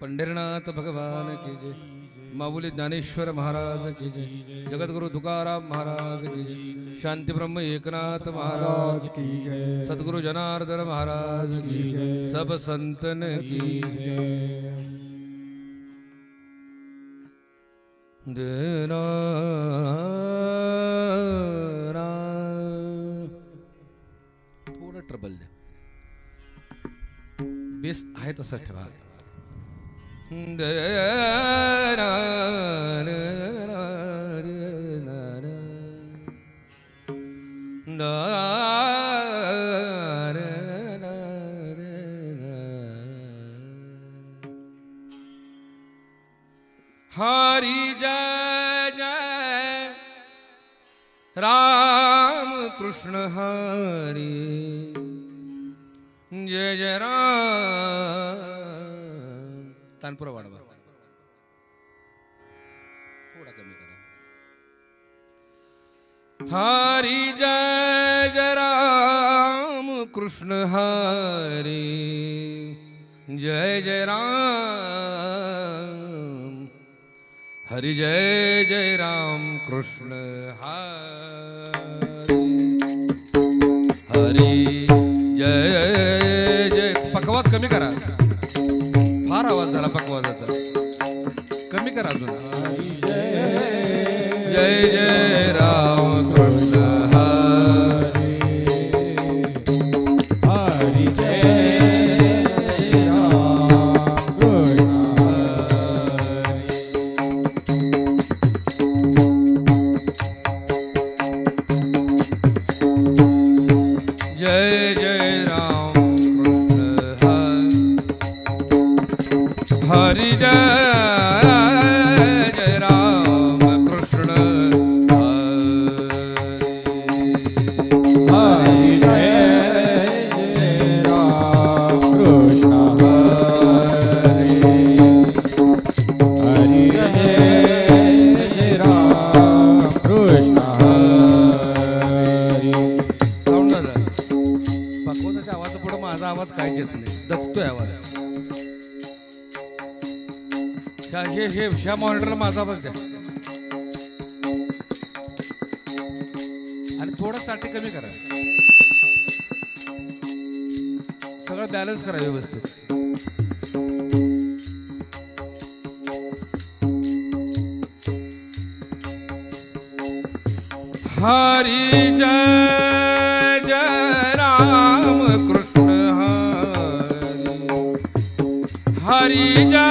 पंढरीनाथ भगवान की जय। माऊली ज्ञानेश्वर महाराज की जय। जगद्गुरु तुकाराम महाराज की जय। शांती ब्रह्म एकनाथ महाराज की जय। सद्गुरु जनार्दन महाराज की जय। सब संतन की जय। देना बेस आहे तसं ठेवा हरि जय जय राम कृष्ण हरी। तानपुरा वाढवा. थोडा कमी करा. हरी जय जय राम कृष्ण हरी. जय जय राम. हरि जय जय राम कृष्ण हरी. जय जय पकवाज कमी करा. पकवानाचा कमी करा अजून. जय कमी करा? सगळं बॅलन्स करा व्यवस्थित. हरि जय जय राम कृष्ण हरि। हरि जय।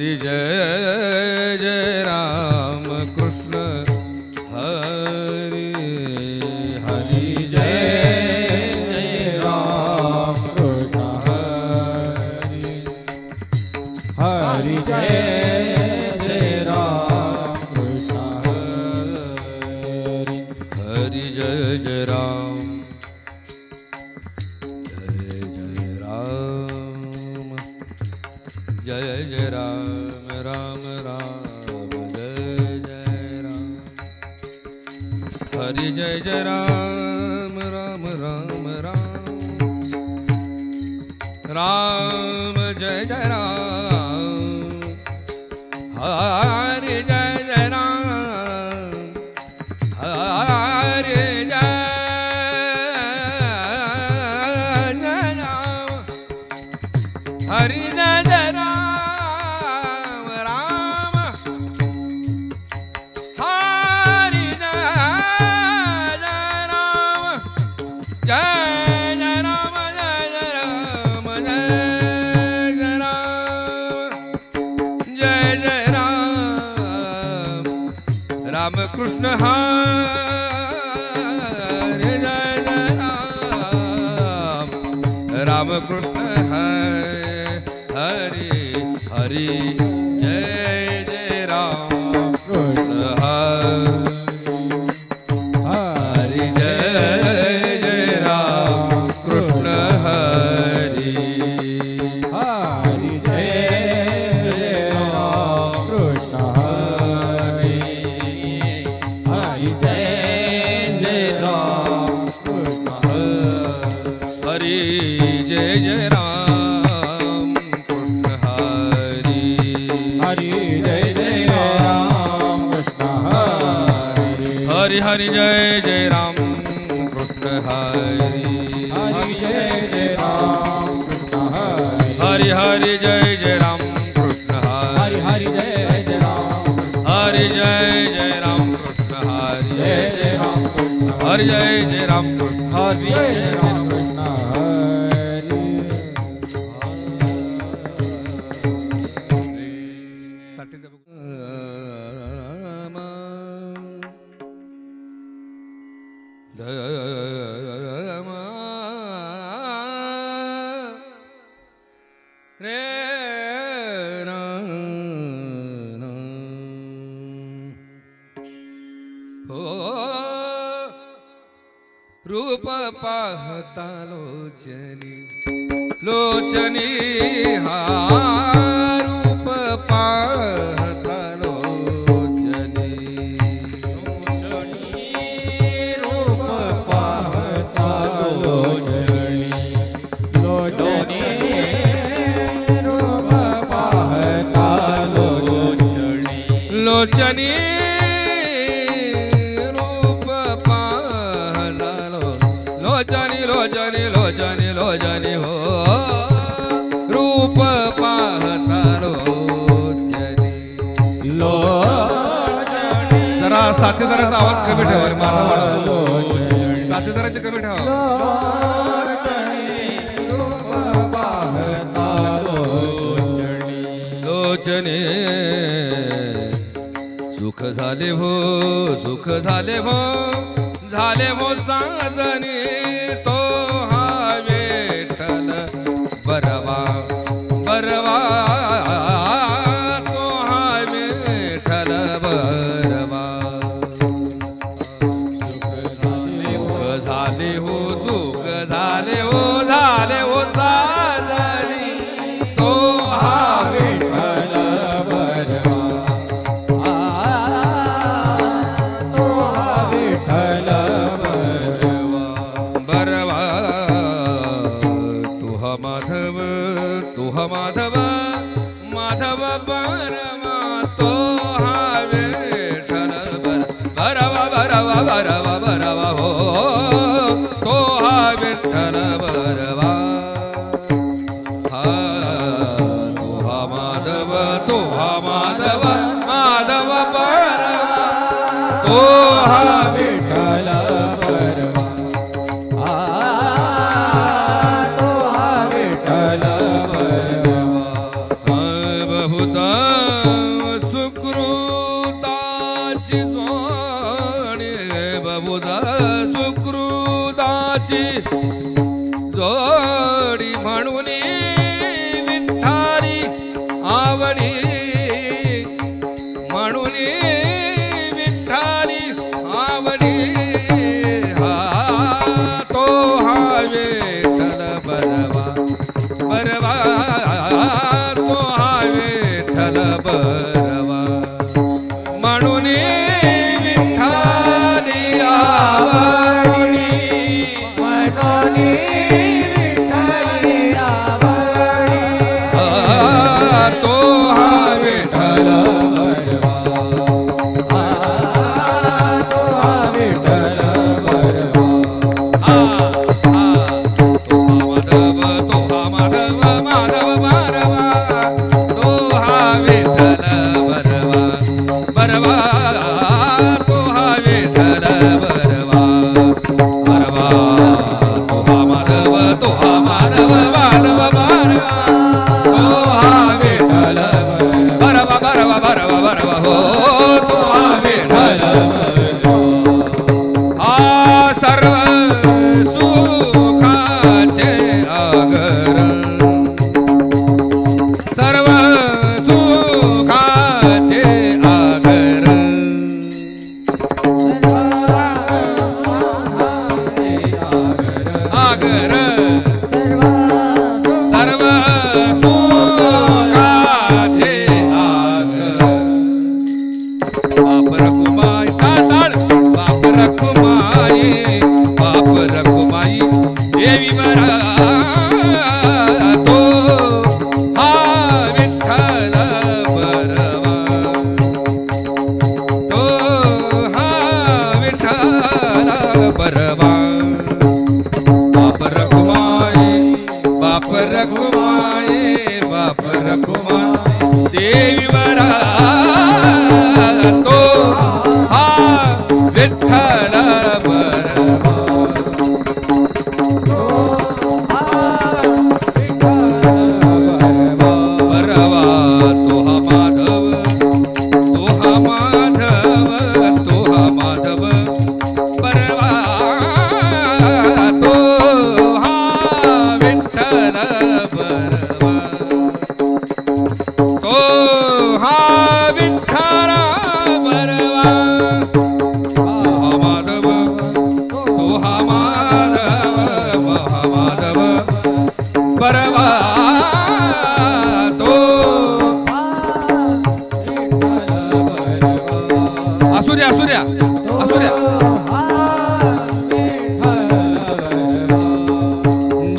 हरि जय जय जय राम राम राम जय जय राम। हरि जय जय राम राम राम राम। राम जय जय राम। हरि जय जय राम। हरि जय जय राम। हरि जय जय राम हरि ਹਰਿ ਹਰਿ ਜੈ ਜੈ ਰਾਮ ਕ੍ਰਿਸ਼ਨ ਹਰਿ ਹਰਿ ਜੈ ਜੈ ਰਾਮ ਹਰਿ ਜੈ ਜੈ ਰਾਮ ਹਰਿ ਜੈ ਜੈ ਰਾਮ ਹਰਿ ਹਰਿ ਜੈ ਜੈ ਰਾਮ ਹਰਿ पाहता लोचनी लोचनी हा साथीदाराचा आवाज कमी ठेवा माझा वाढवतो साथीदाराचे कमी ठेवा. लोचने सुख झाले हो सुख झाले हो झाले हो साजने. तोहा माधव माधव पर। तोहा ಮಾಡಿ yeah. बर्बादो। असुर्या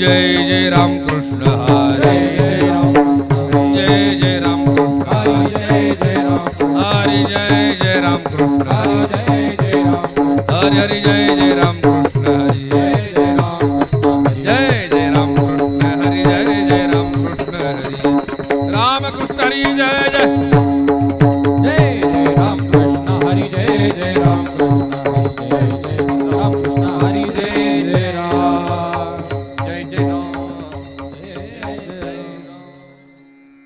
जय जय राम कृष्ण हरे। जय जय राम कृष्ण हरे, जय जय राम कृष्ण हरे हरे, जय जय राम। राम कृष्ण हरि जय जय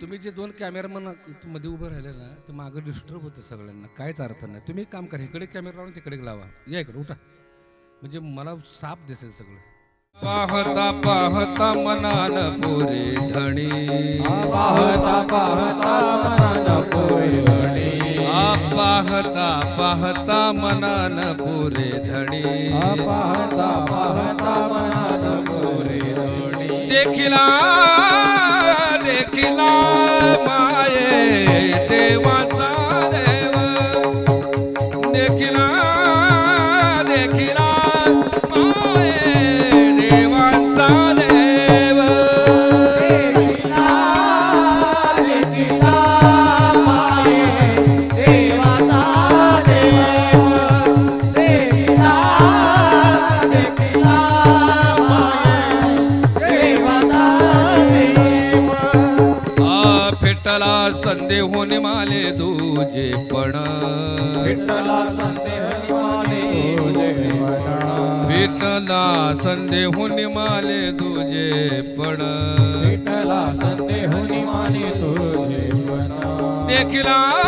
तुम्ही जे दोन कॅमेरामनमध्ये उभं राहिले ना ते मागं डिस्टर्ब होतं सगळ्यांना. काहीच अर्थ नाही. तुम्ही एक काम करा इकडे कॅमेरा लावून तिकडे लावा. या इकडे उठा. म्हणजे मला साप दिसेल सगळं. पाहता पाहता मनान पुरे धणी. पाहता पाहता मनान पुरे धणी. आ पाहता पाहता मनान पुरे धणी. पाहता पाहता मनान पुरे धणी. देखिला देखिला माये. संदेहोने माले दूजे पण देखिला देखिला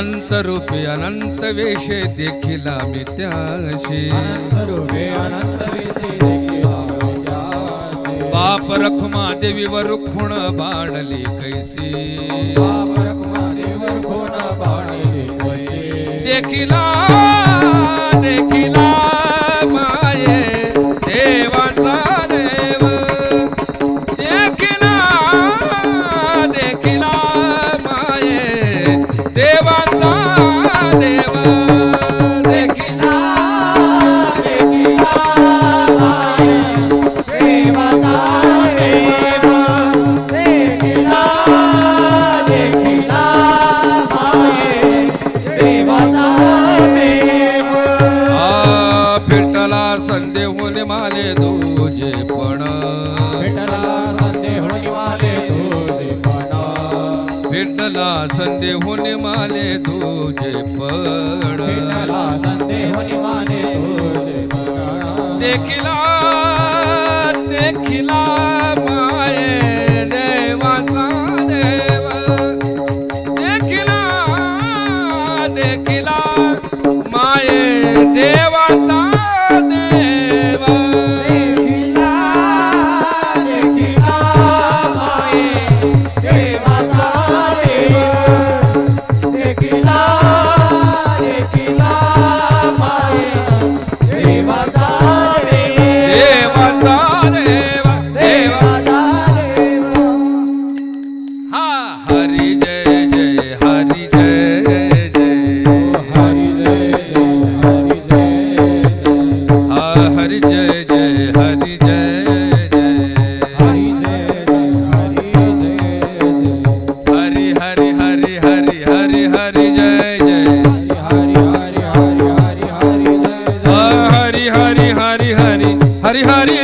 अनंत रूपे अनंत वेशे देखिला मी त्याशी. बाप रखुमा देवीवर खुण बाणली कैसी। देखिला देखिला। तुझे पड़ा पणा. देखिला देखिला हरी हरी